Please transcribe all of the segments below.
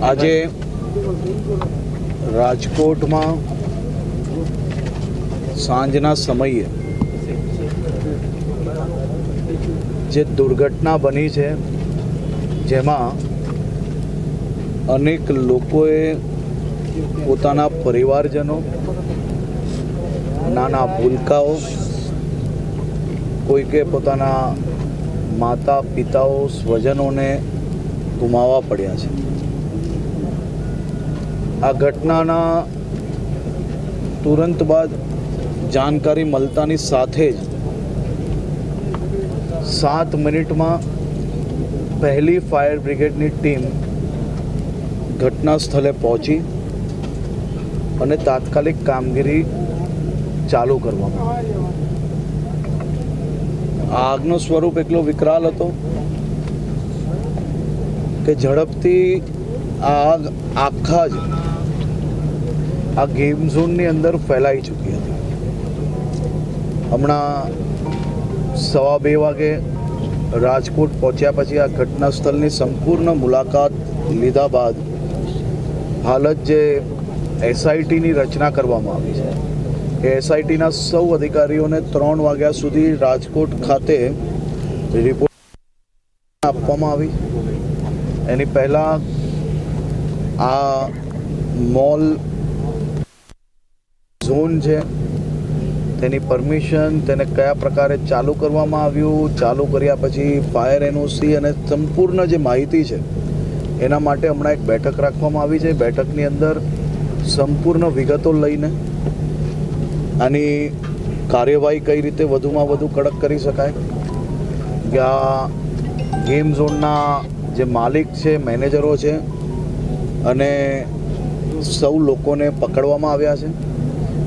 આજે રાજકોટમાં સાંજના સમયે જે દુર્ઘટના બની છે, જેમાં અનેક લોકોએ પોતાના પરિવારજનો, નાના ભૂલકાઓ કોઈકે પોતાના માતા પિતાઓ સ્વજનોને ગુમાવવા પડ્યા છે આ ઘટનાના તુરંત બાદ જાણકારી મળતાની સાથે જ સાત મિનિટમાં પહેલી ફાયર બ્રિગેડની ટીમ ઘટના સ્થળે પહોંચી અને તાત્કાલિક કામગીરી ચાલુ કરવામાં આવી. આગનો સ્વરૂપ એટલો વિકરાલ હતો? કે ઝડપથી આગ આખા જ આ ગેમ ઝોનની અંદર ફેલાઈ ચૂકી હતી? હમણાં સવા બે વાગે રાજકોટ પહોંચ્યા પછી આ ઘટના સ્થળની સંપૂર્ણ મુલાકાત લીધા બાદ હાલત જે એસઆઈટીની રચના કરવામાં આવી છે. એસઆઈટીના સૌ અધિકારીઓને ત્રણ વાગ્યા સુધી રાજકોટ ખાતે રિપોર્ટ આપવામાં આવી. એની પહેલાં આ મોલ ઝોન છે, તેની પરમિશન, તેને કયા પ્રકારે ચાલુ કરવામાં આવ્યું, ચાલુ કર્યા પછી ફાયર એનઓસી અને સંપૂર્ણ જે માહિતી છે, એના માટે હમણાં એક બેઠક રાખવામાં આવી છે. બેઠકની અંદર સંપૂર્ણ વિગતો લઈને આની કાર્યવાહી કઈ રીતે વધુમાં વધુ કડક કરી શકાય? કે આ ગેમ ઝોનના જે માલિક છે, મેનેજરો છે, અને સૌ લોકોને પકડવામાં આવ્યા છે,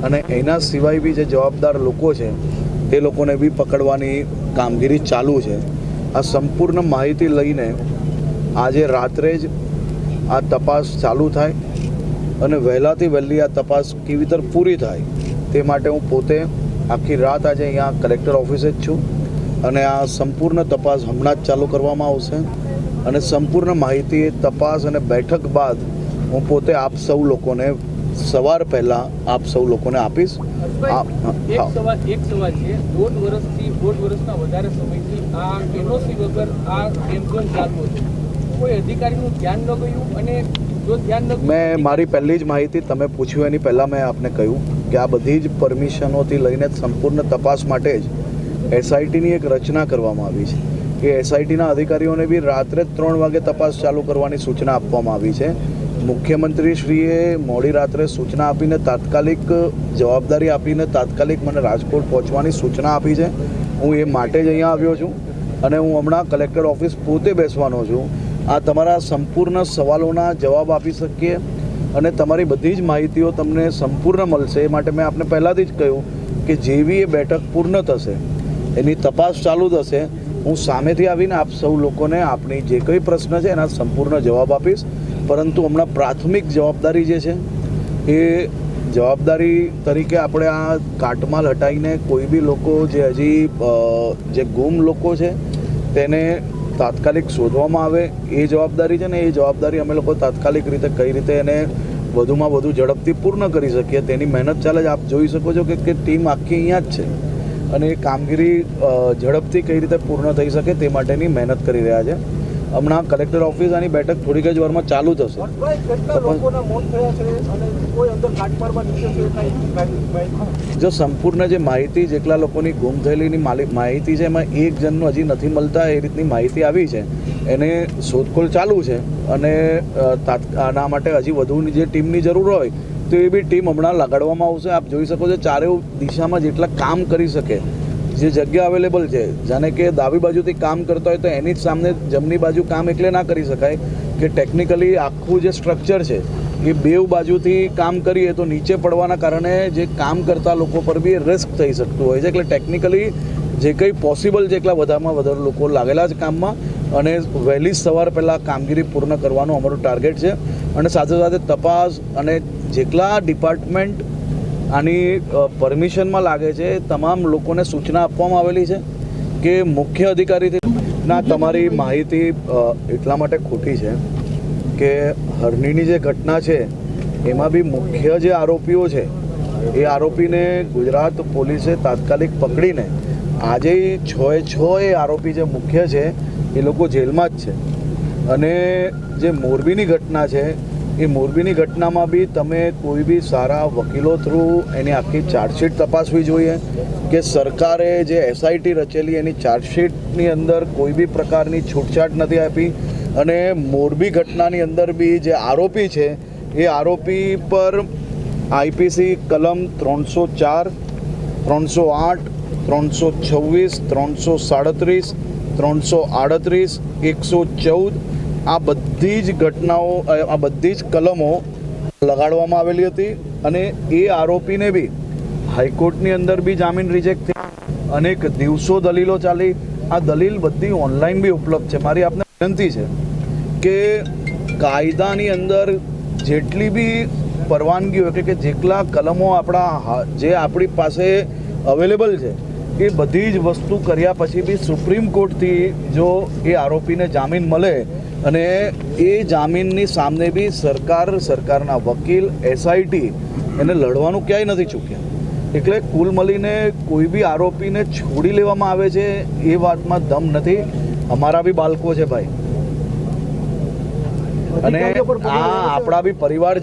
અને એના સિવાય બી જે જવાબદાર લોકો છે તે લોકોને બી પકડવાની કામગીરી ચાલુ છે. આ સંપૂર્ણ માહિતી લઈને આજે રાત્રે જ આ તપાસ ચાલુ થાય, અને વહેલાથી વહેલી આ તપાસ કેવી રીતે પૂરી થાય તે માટે હું પોતે આખી રાત આજે અહીંયા કલેક્ટર ઓફિસે જ છું અને આ સંપૂર્ણ તપાસ હમણાં જ ચાલુ કરવામાં આવશે અને સંપૂર્ણ માહિતી તપાસ અને બેઠક બાદ હું પોતે આપ સૌ લોકોને સવાર પહેલાં આપ સૌ લોકોને આપીશ. એક. સવાલ એક સવાલ છે. દોઢ વર્ષથી દોઢ વર્ષના વધારે સમયથી આ એનઓસી વગર આ ગેમ ચાલતો હતો. કોઈ અધિકારીનું ધ્યાન ન ગયું અને જો ધ્યાન ન મેં મારી પહેલી જ માહિતી તમે પૂછ્યું એની પહેલાં મેં આપને કહ્યું. કે આ બધી જ પરમિશનોથી લઈને સંપૂર્ણ તપાસ માટે જ એસઆઈટીની એક રચના કરવામાં આવી છે. એ એસઆઈટીના અધિકારીઓને બી રાત્રે ત્રણ વાગે તપાસ ચાલુ કરવાની સૂચના આપવામાં આવી છે. મુખ્યમંત્રીશ્રીએ મોડી રાત્રે સૂચના આપીને તાત્કાલિક જવાબદારી આપીને તાત્કાલિક મને રાજકોટ પહોંચવાની સૂચના આપી છે. હું એ માટે જ અહીંયા આવ્યો છું અને હું હમણાં કલેક્ટર ઓફિસ પોતે બેસવાનો છું. આ તમારા સંપૂર્ણ સવાલોના જવાબ આપી શકીએ. અને તમારી બધી જ માહિતીઓ તમને સંપૂર્ણ મળશે. એ માટે મેં આપને પહેલાંથી જ કહ્યું કે જેવી એ બેઠક પૂર્ણ થશે, એની તપાસ ચાલુ થશે, હું સામેથી આવીને આપ સૌ લોકોને આપણી જે કંઈ પ્રશ્ન છે એના સંપૂર્ણ જવાબ આપીશ. પરંતુ હમણાં પ્રાથમિક જવાબદારી જે છે, એ જવાબદારી તરીકે આપણે આ કાટમાલ હટાવીને કોઈ બી લોકો જે હજી જે ગુમ લોકો છે, તેને તાત્કાલિક શોધવામાં આવે, એ જવાબદારી છે ને એ જવાબદારી અમે લોકો તાત્કાલિક રીતે કઈ રીતે એને વધુમાં વધુ ઝડપથી પૂર્ણ કરી શકીએ, તેની મહેનત ચાલે જ આપ જોઈ શકો છો કે ટીમ આખી અહીંયા જ છે. અને એ કામગીરી ઝડપથી કઈ રીતે પૂર્ણ થઈ શકે તે માટેની મહેનત કરી રહ્યા છે. હમણાં કલેક્ટર ઓફિસ આની બેઠક થોડીક જ વારમાં ચાલુ થશે. જો સંપૂર્ણ જે માહિતી જેટલા લોકોની ગુમ થયેલીની માહિતી છે એમાં એક જણનું હજી નથી મળતા એ રીતની માહિતી આવી છે. એને શોધખોળ ચાલુ છે અને આના માટે હજી વધુની જે ટીમની જરૂર હોય તો એ બી ટીમ હમણાં લગાડવામાં આવશે. આપ જોઈ શકો છો ચારે દિશામાં જેટલા કામ કરી શકે જે જગ્યા અવેલેબલ છે, જાણે કે ડાબી બાજુથી કામ કરતા હોય તો એની જ સામે જમણી બાજુ કામ એટલે ના કરી શકાય કે ટેકનિકલી આખું જે સ્ટ્રક્ચર છે, એ બેવ બાજુથી કામ કરીએ તો નીચે પડવાના કારણે જે કામ કરતા લોકો પર બી રિસ્ક થઈ શકતું હોય છે. એટલે ટેકનિકલી જે કંઈ પોસિબલ છે એટલા વધારેમાં વધારે લોકો લાગેલા છે કામમાં અને વહેલી સવાર પહેલાં કામગીરી પૂર્ણ કરવાનું અમારું ટાર્ગેટ છે. અને સાથે સાથે તપાસ અને જેટલા ડિપાર્ટમેન્ટ આની પરમિશનમાં લાગે છે, તમામ લોકોને સૂચના આપવામાં આવેલી છે કે મુખ્ય અધિકારીથી ના, તમારી માહિતી એટલા માટે ખોટી છે કે હરણીની જે ઘટના છે, એમાં બી મુખ્ય જે આરોપીઓ છે, એ આરોપીને ગુજરાત પોલીસે તાત્કાલિક પકડીને આજે છ એ છ એ આરોપી જે મુખ્ય છે, એ લોકો જેલમાં જ છે. અને જે મોરબીની ઘટના છે એ મોરબીની ઘટનામાં બી તમે કોઈ બી સારા વકીલો થ્રુ એની આખી ચાર્જશીટ તપાસવી જોઈએ કે સરકારે જે એસઆઈટી રચેલી એની ચાર્જશીટની અંદર કોઈ બી પ્રકારની છૂટછાટ નથી આપી અને મોરબી ઘટનાની અંદર બી જે આરોપી છે એ આરોપી પર આઈપીસી કલમ ત્રણસો ચાર, ત્રણસો આઠ, ત્રણસો છવ્વીસ, ત્રણસો સાડત્રીસ, ત્રણસો આડત્રીસ, એકસો ચૌદ આ બધી જ ઘટનાઓ આ બધી જ કલમો લગાડવામાં આવેલી હતી અને એ આરોપીને બી હાઈકોર્ટની અંદર બી જામીન રિજેક્ટ થઈ. અનેક દિવસો દલીલો ચાલી. આ દલીલ બધી ઓનલાઈન બી ઉપલબ્ધ છે. મારી આપને વિનંતી છે કે કાયદાની અંદર જેટલી બી પરવાનગીઓ એટલે કે જેટલા કલમો આપણા જે આપણી પાસે અવેલેબલ છે, એ બધી જ વસ્તુ કર્યા પછી બી સુપ્રીમ કોર્ટથી જો એ આરોપીને જામીન મળે અને એ જામીનની સામે બી સરકાર સરકારના વકીલ એસઆઈટી એને લડવાનું ક્યાંય નથી ચૂક્યા. એટલે કુલ મળીને કોઈ બી આરોપીને છોડી લેવામાં આવે છે એ વાતમાં દમ નથી. અમારા બી બાળકો છે ભાઈ. અને આ આપણા બી પરિવાર